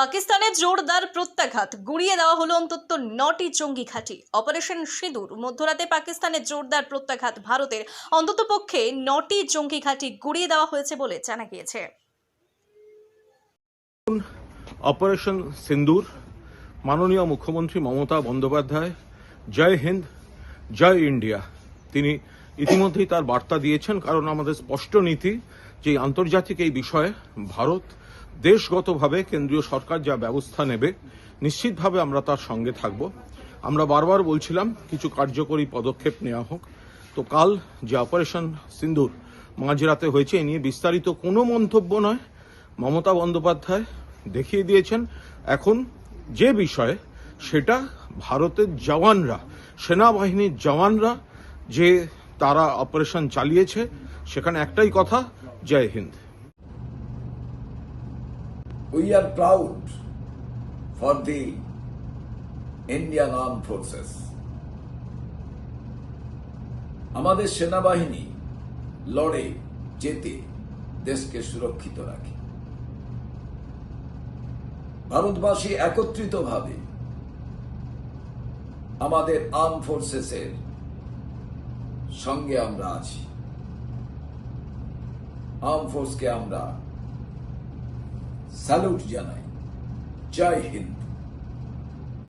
পাকিস্তানের জোরদার প্রত্যাঘাত গুড়িয়ে দেওয়া হলো অন্তত নটি জঙ্গি ঘাঁটি। অপারেশন সিঁদুর, মধ্যরাতে পাকিস্তানের জোরদার প্রত্যাঘাত ভারতের অন্ততপক্ষে নটি জঙ্গি ঘাঁটি গুড়িয়ে দেওয়া হয়েছে বলে জানা গিয়েছে। অপারেশন সিন্দুর মাননীয় মুখ্যমন্ত্রী মমতা বন্দ্যোপাধ্যায়, জয় হিন্দ, জয় ইন্ডিয়া। তিনি ইতিমধ্যেই তার বার্তা দিয়েছেন, কারণ আমাদের স্পষ্ট নীতি যে আন্তর্জাতিক এই বিষয়ে ভারত দেশগতভাবে কেন্দ্রীয় সরকার যা ব্যবস্থা নেবে, নিশ্চিতভাবে আমরা তার সঙ্গে থাকব। আমরা বারবার বলছিলাম, কিছু কার্যকরী পদক্ষেপ নেওয়া হোক। তো কাল যে অপারেশন সিন্দুর মাঝরাতে হয়েছে, এ নিয়ে বিস্তারিত কোনো মন্তব্য নয়। মমতা বন্দ্যোপাধ্যায় দেখিয়ে দিয়েছেন, এখন যে বিষয়ে, সেটা ভারতের জওয়ানরা, সেনাবাহিনীর জওয়ানরা যে তারা অপারেশন চালিয়েছে, সেখানে একটাই কথা, জয় Hind. We are proud for the Indian Armed Forces. আমাদের সেনাবাহিনী লড়ে, যেতে দেশকে সুরক্ষিত রাখে ভারতবাসী একত্রিতভাবে আমাদের আর্ম ফোর্সেসের সঙ্গে আমরা আছি আর্ম ফোর্সকে আমরা স্যালুট জানাই জয় হিন্দ